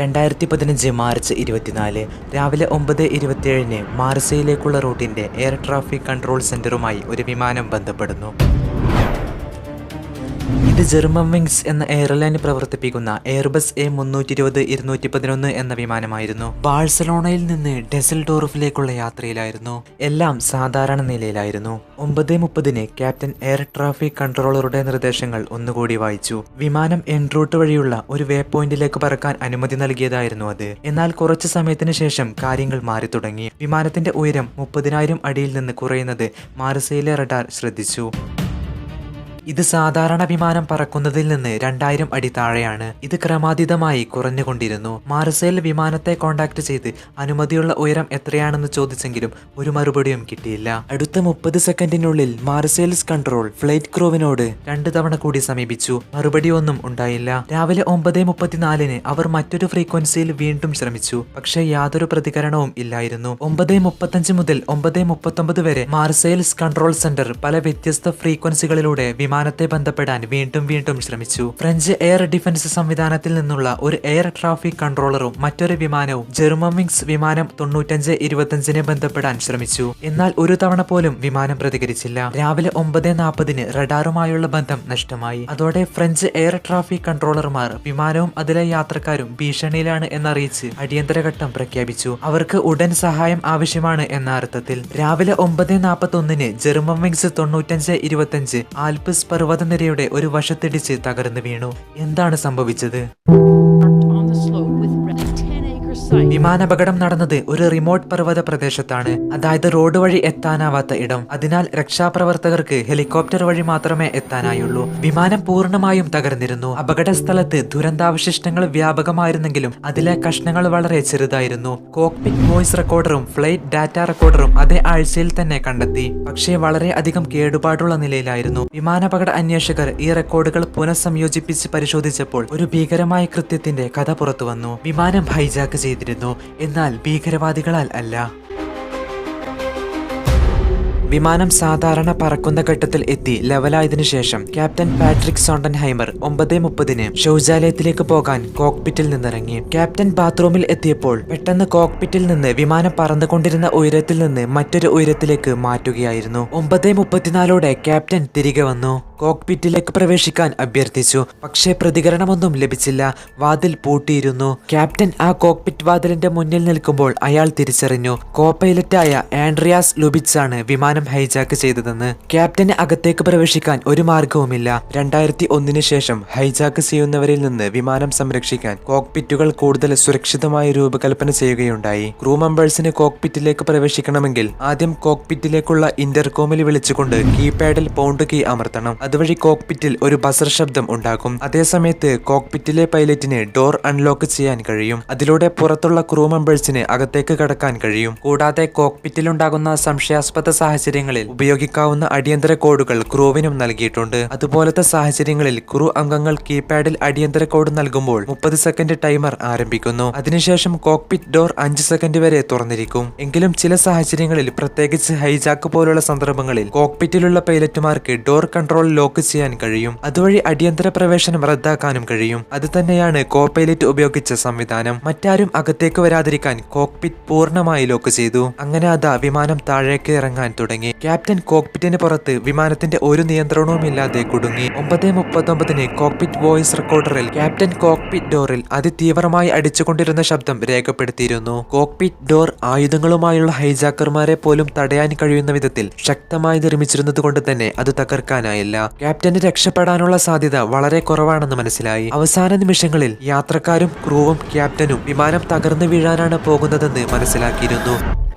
രണ്ടായിരത്തി പതിനഞ്ച് മാർച്ച് ഇരുപത്തിനാല് രാവിലെ ഒമ്പത് ഇരുപത്തിയേഴിന് മാർസയിലേക്കുള്ള റൂട്ടിന്റെ എയർ ട്രാഫിക് കൺട്രോൾ സെന്ററുമായി ഒരു വിമാനം ബന്ധപ്പെടുന്നു. ഇത് ജർമ്മൻ വിങ്സ് എന്ന എയർലൈൻ പ്രവർത്തിപ്പിക്കുന്ന എയർബസ് എ മുന്നൂറ്റി ഇരുപത് ഇരുന്നൂറ്റി പതിനൊന്ന് എന്ന വിമാനമായിരുന്നു ബാഴ്സലോണയിൽ നിന്ന് ഡെസൽ ടോറഫിലേക്കുള്ള യാത്രയിലായിരുന്നു. എല്ലാം സാധാരണ നിലയിലായിരുന്നു. ഒമ്പത് മുപ്പതിന് ക്യാപ്റ്റൻ എയർ ട്രാഫിക് കൺട്രോളറുടെ നിർദ്ദേശങ്ങൾ ഒന്നുകൂടി വായിച്ചു. വിമാനം എൻറൂട്ട് വഴിയുള്ള ഒരു വേ പോയിന്റിലേക്ക് പറക്കാൻ അനുമതി നൽകിയതായിരുന്നു അത്. എന്നാൽ കുറച്ചു സമയത്തിന് ശേഷം കാര്യങ്ങൾ മാറി തുടങ്ങി വിമാനത്തിന്റെ ഉയരം മുപ്പതിനായിരം അടിയിൽ നിന്ന് കുറയുന്നത് മാർസയിലെ റഡാർ ശ്രദ്ധിച്ചു. ഇത് സാധാരണ വിമാനം പറക്കുന്നതിൽ നിന്ന് രണ്ടായിരം അടി താഴെയാണ്. ഇത് ക്രമാതീതമായി കുറഞ്ഞുകൊണ്ടിരുന്നു. മാർസേൽ വിമാനത്തെ കോണ്ടാക്ട് ചെയ്ത് അനുമതിയുള്ള ഉയരം എത്രയാണെന്ന് ചോദിച്ചെങ്കിലും ഒരു മറുപടിയും കിട്ടിയില്ല. അടുത്ത മുപ്പത് സെക്കൻഡിനുള്ളിൽ മാർസേൽസ് കൺട്രോൾ ഫ്ലൈറ്റ് ക്രൂവിനോട് രണ്ടു തവണ കൂടി സമീപിച്ചു. മറുപടി ഒന്നും ഉണ്ടായില്ല. രാവിലെ ഒമ്പത് മുപ്പത്തിനാലിന് അവർ മറ്റൊരു ഫ്രീക്വൻസിയിൽ വീണ്ടും ശ്രമിച്ചു. പക്ഷേ യാതൊരു പ്രതികരണവും ഇല്ലായിരുന്നു. ഒമ്പത് മുപ്പത്തഞ്ച് മുതൽ ഒമ്പത് മുപ്പത്തൊമ്പത് വരെ മാർസേൽസ് കൺട്രോൾ സെന്റർ പല വ്യത്യസ്ത ഫ്രീക്വൻസികളിലൂടെ വിമാനത്തെ ബന്ധപ്പെടാൻ വീണ്ടും വീണ്ടും ശ്രമിച്ചു. ഫ്രഞ്ച് എയർ ഡിഫൻസ് സംവിധാനത്തിൽ നിന്നുള്ള ഒരു എയർ ട്രാഫിക് കൺട്രോളറും മറ്റൊരു വിമാനവും ജെർമൻ വിമാനം തൊണ്ണൂറ്റഞ്ച് ഇരുപത്തഞ്ചിനെ ബന്ധപ്പെടാൻ ശ്രമിച്ചു. എന്നാൽ ഒരു തവണ പോലും വിമാനം പ്രതികരിച്ചില്ല. രാവിലെ ഒമ്പത് നാൽപ്പതിന് റഡാറുമായുള്ള ബന്ധം നഷ്ടമായി. അതോടെ ഫ്രഞ്ച് എയർ ട്രാഫിക് കൺട്രോളർമാർ വിമാനവും അതിലെ യാത്രക്കാരും ഭീഷണിയിലാണ് എന്നറിയിച്ച് അടിയന്തര ഘട്ടം പ്രഖ്യാപിച്ചു. അവർക്ക് ഉടൻ സഹായം ആവശ്യമാണ് എന്ന അർത്ഥത്തിൽ. രാവിലെ ഒമ്പത് നാൽപ്പത്തി ഒന്നിന് ജർമ്മൻ വിങ്സ് തൊണ്ണൂറ്റഞ്ച് ഇരുപത്തഞ്ച് ആൽപ്സ് പർവതനിരയുടെ ഒരു വശത്തിടിച്ച് തകർന്നു വീണു. എന്താണ് സംഭവിച്ചത്? വിമാനാപകടം നടന്നത് ഒരു റിമോട്ട് പർവത പ്രദേശത്താണ്. അതായത് റോഡ് വഴി എത്താനാവാത്ത ഇടം. അതിനാൽ രക്ഷാപ്രവർത്തകർക്ക് ഹെലികോപ്റ്റർ വഴി മാത്രമേ എത്താനായുള്ളൂ. വിമാനം പൂർണമായും തകർന്നിരുന്നു. അപകട സ്ഥലത്ത് ദുരന്താവശിഷ്ടങ്ങൾ വ്യാപകമായിരുന്നെങ്കിലും അതിലെ കഷ്ണങ്ങൾ വളരെ ചെറുതായിരുന്നു. കോക്പിറ്റ് വോയിസ് റെക്കോർഡറും ഫ്ലൈറ്റ് ഡാറ്റ റെക്കോർഡറും അതേ ആഴ്ചയിൽ തന്നെ കണ്ടെത്തി. പക്ഷേ വളരെ അധികം കേടുപാടുള്ള നിലയിലായിരുന്നു. വിമാനാപകട അന്വേഷകർ ഈ റെക്കോർഡുകൾ പുനഃസംയോജിപ്പിച്ച് പരിശോധിച്ചപ്പോൾ ഒരു ഭീകരമായ കൃത്യത്തിന്റെ കഥ പുറത്തു വന്നു വിമാനം ഹൈജാക്ക് ചെയ്തിരുന്നു. എന്നാൽ ഭീകരവാദികളാൽ അല്ല. വിമാനം സാധാരണ പറക്കുന്ന ഘട്ടത്തിൽ എത്തി ലെവലായതിനു ശേഷം ക്യാപ്റ്റൻ പാട്രിക് സോണ്ടൻഹൈമർ ഒമ്പത് മുപ്പതിന് ശൗചാലയത്തിലേക്ക് പോകാൻ കോക്പിറ്റിൽ നിന്നിറങ്ങി. ക്യാപ്റ്റൻ ബാത്റൂമിൽ എത്തിയപ്പോൾ പെട്ടെന്ന് കോക്പിറ്റിൽ നിന്ന് വിമാനം പറന്നുകൊണ്ടിരുന്ന ഉയരത്തിൽ നിന്ന് മറ്റൊരു ഉയരത്തിലേക്ക് മാറ്റുകയായിരുന്നു. ഒമ്പത് മുപ്പത്തിനാലോടെ ക്യാപ്റ്റൻ തിരികെ വന്നു. കോക്പിറ്റിലേക്ക് പ്രവേശിക്കാൻ അഭ്യർത്ഥിച്ചു. പക്ഷേ പ്രതികരണമൊന്നും ലഭിച്ചില്ല. വാതിൽ പൂട്ടിയിരുന്നു. ക്യാപ്റ്റൻ ആ കോക്പിറ്റ് വാതിലിന്റെ മുന്നിൽ നിൽക്കുമ്പോൾ അയാൾ തിരിച്ചറിഞ്ഞു. കോ പൈലറ്റായ ആൻഡ്രിയാസ് ആണ് വിമാനം ഹൈജാക്ക് ചെയ്തതെന്ന്. ക്യാപ്റ്റന് അകത്തേക്ക് പ്രവേശിക്കാൻ ഒരു മാർഗവുമില്ല രണ്ടായിരത്തി ഒന്നിന് ശേഷം ഹൈജാക്ക് ചെയ്യുന്നവരിൽ നിന്ന് വിമാനം സംരക്ഷിക്കാൻ കോക്പിറ്റുകൾ കൂടുതൽ സുരക്ഷിതമായ രൂപകൽപ്പന ചെയ്യുകയുണ്ടായി. ക്രൂ മെമ്പേഴ്സിന് കോക്പിറ്റിലേക്ക് പ്രവേശിക്കണമെങ്കിൽ ആദ്യം കോക്പിറ്റിലേക്കുള്ള ഇന്റർകോമിൽ വിളിച്ചുകൊണ്ട് കീപാഡിൽ പൗണ്ട് കീ അമർത്തണം. അതുവഴി കോക്പിറ്റിൽ ഒരു ബസർ ശബ്ദം ഉണ്ടാകും. അതേസമയത്ത് കോക്പിറ്റിലെ പൈലറ്റിന് ഡോർ അൺലോക്ക് ചെയ്യാൻ കഴിയും. അതിലൂടെ പുറത്തുള്ള ക്രൂ മെമ്പേഴ്സിന് അകത്തേക്ക് കടക്കാൻ കഴിയും. കൂടാതെ കോക്പിറ്റിലുണ്ടാകുന്ന സംശയാസ്പദ സാഹചര്യങ്ങളിൽ ഉപയോഗിക്കാവുന്ന അടിയന്തര കോഡുകൾ ക്രൂവിനും നൽകിയിട്ടുണ്ട്. അതുപോലത്തെ സാഹചര്യങ്ങളിൽ ക്രൂ അംഗങ്ങൾ കീപാഡിൽ അടിയന്തര കോഡ് നൽകുമ്പോൾ മുപ്പത് സെക്കൻഡ് ടൈമർ ആരംഭിക്കുന്നു. അതിനുശേഷം കോക്പിറ്റ് ഡോർ അഞ്ച് സെക്കൻഡ് വരെ തുറന്നിരിക്കും. എങ്കിലും ചില സാഹചര്യങ്ങളിൽ പ്രത്യേകിച്ച് ഹൈജാക്ക് പോലുള്ള സന്ദർഭങ്ങളിൽ കോക്പിറ്റിലുള്ള പൈലറ്റുമാർക്ക് ഡോർ കൺട്രോൾ ലോക്ക് ചെയ്യാൻ കഴിയും. അതുവഴി അടിയന്തര പ്രവേശനം റദ്ദാക്കാനും കഴിയും. അത് തന്നെയാണ് കോ പൈലറ്റ് ഉപയോഗിച്ച സംവിധാനം. മറ്റാരും അകത്തേക്ക് വരാതിരിക്കാൻ കോക്പിറ്റ് പൂർണമായി ലോക്ക് ചെയ്തു. അങ്ങനെ അതാ വിമാനം താഴേക്ക് ഇറങ്ങാൻ തുടങ്ങി. ക്യാപ്റ്റൻ കോക്പിറ്റിന് പുറത്ത് വിമാനത്തിന്റെ ഒരു നിയന്ത്രണവുമില്ലാതെ കുടുങ്ങി. ഒമ്പത് മുപ്പത്തൊമ്പതിന് കോക്പിറ്റ് വോയിസ് റെക്കോർഡറിൽ ക്യാപ്റ്റൻ കോക്പിറ്റ് ഡോറിൽ അതിതീവ്രമായി അടിച്ചുകൊണ്ടിരുന്ന ശബ്ദം രേഖപ്പെടുത്തിയിരുന്നു. കോക്പിറ്റ് ഡോർ ആയുധങ്ങളുമായുള്ള ഹൈജാക്കർമാരെ പോലും തടയാൻ കഴിയുന്ന വിധത്തിൽ ശക്തമായി നിർമ്മിച്ചിരുന്നത് കൊണ്ട് തന്നെ അത് തകർക്കാനായില്ല. ക്യാപ്റ്റന് രക്ഷപ്പെടാനുള്ള സാധ്യത വളരെ കുറവാണെന്ന് മനസ്സിലായി. അവസാന നിമിഷങ്ങളിൽ യാത്രക്കാരും ക്രൂവും ക്യാപ്റ്റനും വിമാനം തകർന്നു വീഴാനാണ് പോകുന്നതെന്ന് മനസ്സിലാക്കിയിരുന്നു.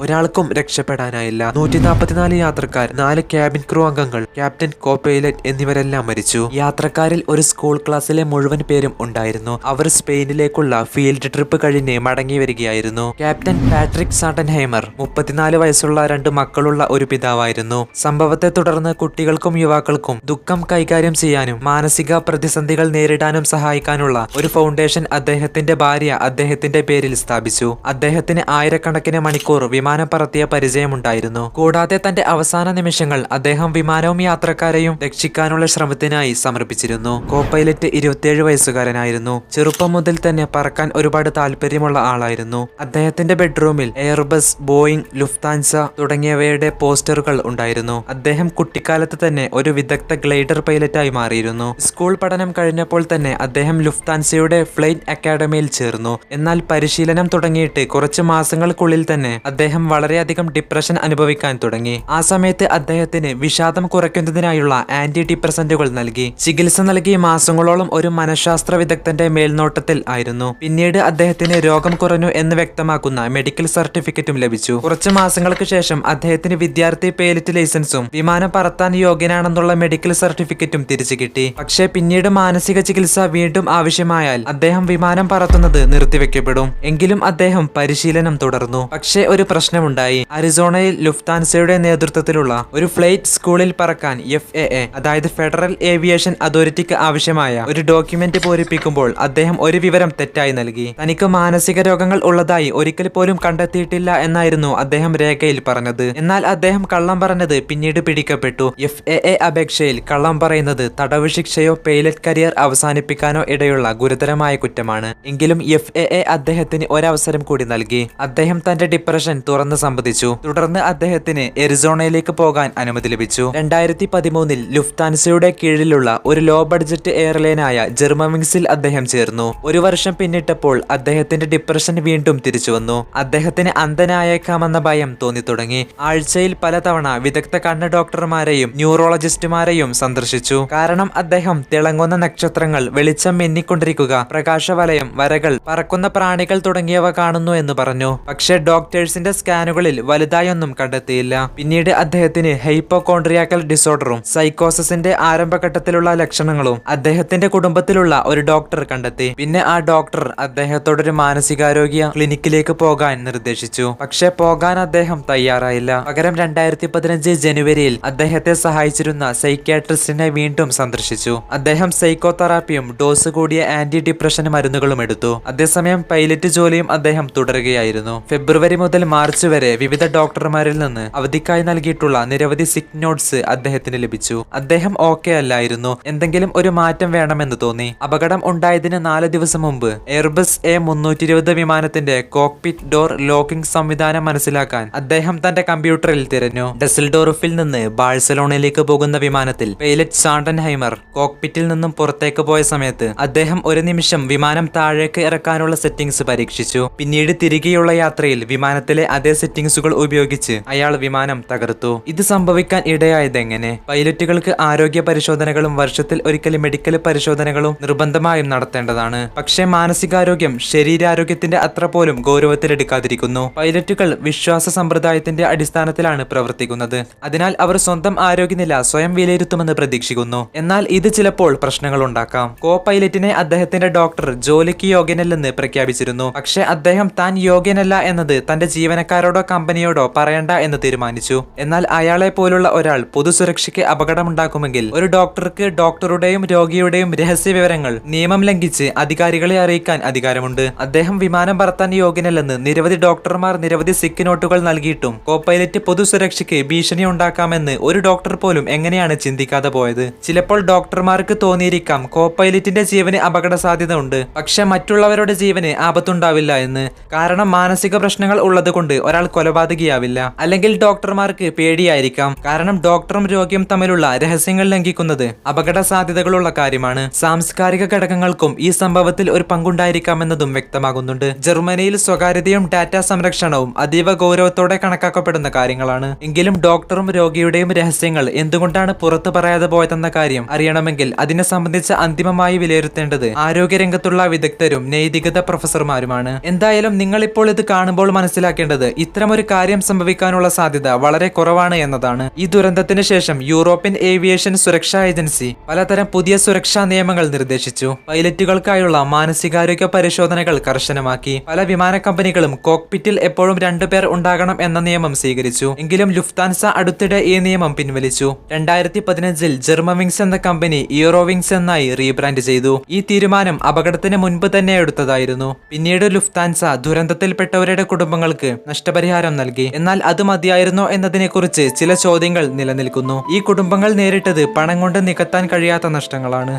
ഒരാൾക്കും രക്ഷപ്പെടാനായില്ല. നൂറ്റി നാൽപ്പത്തിനാല് യാത്രക്കാർ നാല് ക്യാബിൻ ക്രൂ അംഗങ്ങൾ ക്യാപ്റ്റൻ കോ പൈലറ്റ് എന്നിവരെല്ലാം മരിച്ചു. യാത്രക്കാരിൽ ഒരു സ്കൂൾ ക്ലാസ്സിലെ മുഴുവൻ പേരും ഉണ്ടായിരുന്നു. അവർ സ്പെയിനിലേക്കുള്ള ഫീൽഡ് ട്രിപ്പ് കഴിഞ്ഞ് മടങ്ങി വരികയായിരുന്നു. ക്യാപ്റ്റൻ പാട്രിക് സാട്ടൻഹൈമർ മുപ്പത്തിനാല് വയസ്സുള്ള രണ്ട് മക്കളുള്ള ഒരു പിതാവായിരുന്നു. സംഭവത്തെ തുടർന്ന് കുട്ടികൾക്കും യുവാക്കൾക്കും ദുഃഖം കൈകാര്യം ചെയ്യാനും മാനസിക പ്രതിസന്ധികൾ നേരിടാനും സഹായിക്കാനുള്ള ഒരു ഫൗണ്ടേഷൻ അദ്ദേഹത്തിന്റെ ഭാര്യ അദ്ദേഹത്തിന്റെ പേരിൽ സ്ഥാപിച്ചു. അദ്ദേഹത്തിന് ആയിരക്കണക്കിന് മണിക്കൂർ വിമാന വിമാനം പറത്തിയ പരിചയമുണ്ടായിരുന്നു. കൂടാതെ തന്റെ അവസാന നിമിഷങ്ങൾ അദ്ദേഹം വിമാനവും യാത്രക്കാരെയും രക്ഷിക്കാനുള്ള ശ്രമത്തിനായി സമർപ്പിച്ചിരുന്നു. കോ പൈലറ്റ് ഇരുപത്തിയേഴ് വയസ്സുകാരനായിരുന്നു. ചെറുപ്പം മുതൽ തന്നെ പറക്കാൻ ഒരുപാട് താല്പര്യമുള്ള ആളായിരുന്നു. അദ്ദേഹത്തിന്റെ ബെഡ്റൂമിൽ എയർബസ് ബോയിങ് ലുഫ്താൻസ തുടങ്ങിയവയുടെ പോസ്റ്ററുകൾ ഉണ്ടായിരുന്നു. അദ്ദേഹം കുട്ടിക്കാലത്ത് തന്നെ ഒരു വിദഗ്ധ ഗ്ലൈഡർ പൈലറ്റായി മാറിയിരുന്നു. സ്കൂൾ പഠനം കഴിഞ്ഞപ്പോൾ തന്നെ അദ്ദേഹം ലുഫ്താൻസയുടെ ഫ്ലൈറ്റ് അക്കാഡമിയിൽ ചേർന്നു. എന്നാൽ പരിശീലനം തുടങ്ങിയിട്ട് കുറച്ച് മാസങ്ങൾക്കുള്ളിൽ തന്നെ അദ്ദേഹം വളരെയധികം ഡിപ്രഷൻ അനുഭവിക്കാൻ തുടങ്ങി. ആ സമയത്ത് അദ്ദേഹത്തിന് വിഷാദം കുറയ്ക്കുന്നതിനായുള്ള ആന്റി ഡിപ്രസന്റുകൾ നൽകി. ചികിത്സ നൽകി മാസങ്ങളോളം ഒരു മനഃശാസ്ത്ര വിദഗ്ധന്റെ മേൽനോട്ടത്തിൽ ആയിരുന്നു. പിന്നീട് അദ്ദേഹത്തിന് രോഗം കുറഞ്ഞു എന്ന് വ്യക്തമാക്കുന്ന മെഡിക്കൽ സർട്ടിഫിക്കറ്റും ലഭിച്ചു. കുറച്ച് മാസങ്ങൾക്ക് ശേഷം അദ്ദേഹത്തിന് വിദ്യാർത്ഥി പേലറ്റ് ലൈസൻസും വിമാനം പറത്താൻ യോഗ്യനാണെന്നുള്ള മെഡിക്കൽ സർട്ടിഫിക്കറ്റും തിരിച്ചു കിട്ടി. പക്ഷേ പിന്നീട് മാനസിക ചികിത്സ വീണ്ടും ആവശ്യമായാൽ അദ്ദേഹം വിമാനം പറത്തുന്നത് നിർത്തിവെക്കപ്പെടും. എങ്കിലും അദ്ദേഹം പരിശീലനം തുടർന്നു. പക്ഷേ ഒരു പ്രശ്നമുണ്ടായി. അരിസോണയിൽ ലുഫ്താൻസയുടെ നേതൃത്വത്തിലുള്ള ഒരു ഫ്ലൈറ്റ് സ്കൂളിൽ പറക്കാൻ എഫ് എ എ അതായത് ഫെഡറൽ ഏവിയേഷൻ അതോറിറ്റിക്ക് ആവശ്യമായ ഒരു ഡോക്യുമെന്റ് പൂരിപ്പിക്കുമ്പോൾ അദ്ദേഹം ഒരു വിവരം തെറ്റായി നൽകി. തനിക്ക് മാനസിക രോഗങ്ങൾ ഉള്ളതായി ഒരിക്കൽ പോലും കണ്ടെത്തിയിട്ടില്ല എന്നായിരുന്നു അദ്ദേഹം രേഖയിൽ പറഞ്ഞത്. എന്നാൽ അദ്ദേഹം കള്ളം പറഞ്ഞത് പിന്നീട് പിടിക്കപ്പെട്ടു. എഫ് എ എ അപേക്ഷയിൽ കള്ളം പറയുന്നത് തടവ് ശിക്ഷയോ പൈലറ്റ് കരിയർ അവസാനിപ്പിക്കാനോ ഇടയുള്ള ഗുരുതരമായ കുറ്റമാണ്. എങ്കിലും എഫ് എ എ അദ്ദേഹത്തിന് ഒരവസരം കൂടി നൽകി. അദ്ദേഹം തന്റെ ഡിപ്രഷൻ തുറന്ന് സംബന്ധിച്ചു. തുടർന്ന് അദ്ദേഹത്തിന് എരിസോണയിലേക്ക് പോകാൻ അനുമതി ലഭിച്ചു. രണ്ടായിരത്തി പതിമൂന്നിൽ ലുഫ്താൻസയുടെ കീഴിലുള്ള ഒരു ലോ ബഡ്ജറ്റ് എയർലൈനായ ജെർമവിങ്സിൽ അദ്ദേഹം ചേർന്നു. ഒരു വർഷം പിന്നിട്ടപ്പോൾ അദ്ദേഹത്തിന്റെ ഡിപ്രഷൻ വീണ്ടും തിരിച്ചു വന്നു. അദ്ദേഹത്തിന് അന്ധനായേക്കാമെന്ന ഭയം തോന്നി തുടങ്ങി ആഴ്ചയിൽ പലതവണ വിദഗ്ധ കണ്ണ് ഡോക്ടർമാരെയും ന്യൂറോളജിസ്റ്റുമാരെയും സന്ദർശിച്ചു. കാരണം അദ്ദേഹം തിളങ്ങുന്ന നക്ഷത്രങ്ങൾ വെളിച്ചം മിന്നിക്കൊണ്ടിരിക്കുക പ്രകാശവലയം വരകൾ പറക്കുന്ന പ്രാണികൾ തുടങ്ങിയവ കാണുന്നു എന്ന് പറഞ്ഞു. പക്ഷേ ഡോക്ടേഴ്സിന്റെ സ്കാനുകളിൽ വലുതായൊന്നും കണ്ടെത്തിയില്ല. പിന്നീട് അദ്ദേഹത്തിന് ഹൈപ്പോകോൺട്രിയാക്കൽ ഡിസോർഡറും സൈക്കോസിന്റെ ആരംഭഘട്ടത്തിലുള്ള ലക്ഷണങ്ങളും അദ്ദേഹത്തിന്റെ കുടുംബത്തിലുള്ള ഒരു ഡോക്ടർ കണ്ടെത്തി. പിന്നെ ആ ഡോക്ടർ അദ്ദേഹത്തോടൊരു മാനസികാരോഗ്യ ക്ലിനിക്കിലേക്ക് പോകാൻ നിർദ്ദേശിച്ചു. പക്ഷേ പോകാൻ അദ്ദേഹം തയ്യാറായില്ല. പകരം രണ്ടായിരത്തി പതിനഞ്ച് ജനുവരിയിൽ അദ്ദേഹത്തെ സഹായിച്ചിരുന്ന സൈക്യാട്രിസ്റ്റിനെ വീണ്ടും സന്ദർശിച്ചു. അദ്ദേഹം സൈക്കോ തെറാപ്പിയും ഡോസ് കൂടിയ ആന്റി ഡിപ്രഷൻ മരുന്നുകളും എടുത്തു. അതേസമയം പൈലറ്റ് ജോലിയും അദ്ദേഹം തുടരുകയായിരുന്നു. ഫെബ്രുവരി മുതൽ മാർച്ച് വരെ വിവിധ ഡോക്ടർമാരിൽ നിന്ന് അവധിക്കായി നൽകിയിട്ടുള്ള നിരവധി സിക് നോട്ട്സ് അദ്ദേഹത്തിന് ലഭിച്ചു. അദ്ദേഹം ഓക്കെ അല്ലായിരുന്നു. എന്തെങ്കിലും ഒരു മാറ്റം വേണമെന്ന് തോന്നി. അപകടം ഉണ്ടായതിന് നാല് ദിവസം മുമ്പ് എയർബസ് എ മുന്നൂറ്റി ഇരുപത് വിമാനത്തിന്റെ കോക്പിറ്റ് ഡോർ ലോക്കിംഗ് സംവിധാനം മനസ്സിലാക്കാൻ അദ്ദേഹം തന്റെ കമ്പ്യൂട്ടറിൽ തിരഞ്ഞു. ഡെസിൽഡോർഫിൽ നിന്ന് ബാഴ്സലോണയിലേക്ക് പോകുന്ന വിമാനത്തിൽ പൈലറ്റ് സാണ്ടൻഹൈമർ കോക്പിറ്റിൽ നിന്നും പുറത്തേക്ക് പോയ സമയത്ത് അദ്ദേഹം ഒരു നിമിഷം വിമാനം താഴേക്ക് ഇറക്കാനുള്ള സെറ്റിംഗ്സ് പരീക്ഷിച്ചു. പിന്നീട് തിരികെയുള്ള യാത്രയിൽ വിമാനത്തിലെ അതേ സെറ്റിംഗ്സുകൾ ഉപയോഗിച്ച് അയാൾ വിമാനം തകർത്തു. ഇത് സംഭവിക്കാൻ ഇടയായതെങ്ങനെ? പൈലറ്റുകൾക്ക് ആരോഗ്യ പരിശോധനകളും വർഷത്തിൽ ഒരിക്കൽ മെഡിക്കൽ പരിശോധനകളും നിർബന്ധമായും നടത്തേണ്ടതാണ്. പക്ഷേ മാനസികാരോഗ്യം ശരീരാരോഗ്യത്തിന്റെ അത്ര പോലും ഗൗരവത്തിലെടുക്കാതിരിക്കുന്നു. പൈലറ്റുകൾ വിശ്വാസ സമ്പ്രദായത്തിന്റെ അടിസ്ഥാനത്തിലാണ് പ്രവർത്തിക്കുന്നത്. അതിനാൽ അവർ സ്വന്തം ആരോഗ്യനില സ്വയം വിലയിരുത്തുമെന്ന് പ്രതീക്ഷിക്കുന്നു. എന്നാൽ ഇത് ചിലപ്പോൾ പ്രശ്നങ്ങൾ ഉണ്ടാക്കാം. കോ പൈലറ്റിനെ അദ്ദേഹത്തിന്റെ ഡോക്ടർ ജോലിക്ക് യോഗ്യനല്ലെന്ന് പ്രഖ്യാപിച്ചിരുന്നു. പക്ഷേ അദ്ദേഹം താൻ യോഗ്യനല്ല എന്നത് തന്റെ ജീവനക്കാരോടോ കമ്പനിയോടോ പറയണ്ട എന്ന് തീരുമാനിച്ചു. എന്നാൽ അയാളെ പോലുള്ള ഒരാൾ പൊതുസുരക്ഷയ്ക്ക് അപകടമുണ്ടാക്കുമെങ്കിൽ ഒരു ഡോക്ടർക്ക് ഡോക്ടറുടെയും രോഗിയുടെയും രഹസ്യ വിവരങ്ങൾ നിയമം ലംഘിച്ച് അധികാരികളെ അറിയിക്കാൻ അധികാരമുണ്ട്. അദ്ദേഹം വിമാനം പറത്താൻ യോഗ്യനല്ലെന്ന് നിരവധി ഡോക്ടർമാർ നിരവധി സിക്ക് നോട്ടുകൾ നൽകിയിട്ടും കോ പൈലറ്റ് പൊതുസുരക്ഷയ്ക്ക് ഭീഷണി ഉണ്ടാക്കാമെന്ന് ഒരു ഡോക്ടർ പോലും എങ്ങനെയാണ് ചിന്തിക്കാതെ പോയത്? ചിലപ്പോൾ ഡോക്ടർമാർക്ക് തോന്നിയിരിക്കാം കോ പൈലറ്റിന്റെ ജീവന് അപകട സാധ്യത ഉണ്ട് പക്ഷെ മറ്റുള്ളവരുടെ ജീവന് ആപത്തുണ്ടാവില്ല എന്ന്. കാരണം മാനസിക പ്രശ്നങ്ങൾ ഉള്ളതുകൊണ്ട് ഒരാൾ കൊലപാതകിയാവില്ല. അല്ലെങ്കിൽ ഡോക്ടർമാർക്ക് പേടിയായിരിക്കാം. കാരണം ഡോക്ടറും രോഗിയും തമ്മിലുള്ള രഹസ്യങ്ങൾ ലംഘിക്കുന്നത് അപകട സാധ്യതകളുള്ള കാര്യമാണ്. സാംസ്കാരിക ഘടകങ്ങൾക്കും ഈ സംഭവത്തിൽ ഒരു പങ്കുണ്ടായിരിക്കാമെന്നതും വ്യക്തമാകുന്നുണ്ട്. ജർമ്മനിയിൽ സ്വകാര്യതയും ഡാറ്റ സംരക്ഷണവും അതീവ ഗൗരവത്തോടെ കണക്കാക്കപ്പെടുന്ന കാര്യങ്ങളാണ്. എങ്കിലും ഡോക്ടറും രോഗിയുടെയും രഹസ്യങ്ങൾ എന്തുകൊണ്ടാണ് പുറത്തു പറയാതെ പോയതെന്ന കാര്യം അറിയണമെങ്കിൽ അതിനെ സംബന്ധിച്ച് അന്തിമമായി വിലയിരുത്തേണ്ടത് ആരോഗ്യരംഗത്തുള്ള വിദഗ്ധരും നൈതികത പ്രൊഫസർമാരുമാണ്. എന്തായാലും നിങ്ങൾ ഇപ്പോൾ ഇത് കാണുമ്പോൾ മനസ്സിലാക്കേണ്ടത് ഇത്തരമൊരു കാര്യം സംഭവിക്കാനുള്ള സാധ്യത വളരെ കുറവാണ് എന്നതാണ്. ഈ ദുരന്തത്തിന് ശേഷം യൂറോപ്യൻ ഏവിയേഷൻ സുരക്ഷാ ഏജൻസി പലതരം പുതിയ സുരക്ഷാ നിയമങ്ങൾ നിർദ്ദേശിച്ചു. പൈലറ്റുകൾക്കായുള്ള മാനസികാരോഗ്യ പരിശോധനകൾ കർശനമാക്കി. പല വിമാന കമ്പനികളും കോക്പിറ്റിൽ എപ്പോഴും രണ്ടുപേർ ഉണ്ടാകണം എന്ന നിയമം സ്വീകരിച്ചു. എങ്കിലും ലുഫ്താൻസ അടുത്തിടെ ഈ നിയമം പിൻവലിച്ചു. രണ്ടായിരത്തി പതിനഞ്ചിൽ ജർമ്മവിങ്സ് എന്ന കമ്പനി ഇയോറോവിങ്സ് എന്നായി റീബ്രാൻഡ് ചെയ്തു. ഈ തീരുമാനം അപകടത്തിന് മുൻപ് തന്നെ എടുത്തതായിരുന്നു. പിന്നീട് ലുഫ്താൻസ ദുരന്തത്തിൽപ്പെട്ടവരുടെ കുടുംബങ്ങൾക്ക് നഷ്ടപരിഹാരം നൽകി. എന്നാൽ അത് മതിയായിരുന്നോ എന്നതിനെക്കുറിച്ച് ചില ചോദ്യങ്ങൾ നിലനിൽക്കുന്നു. ഈ കുടുംബങ്ങൾ നേരിട്ടത് പണം കൊണ്ട് നികത്താൻ കഴിയാത്ത നഷ്ടങ്ങളാണ്.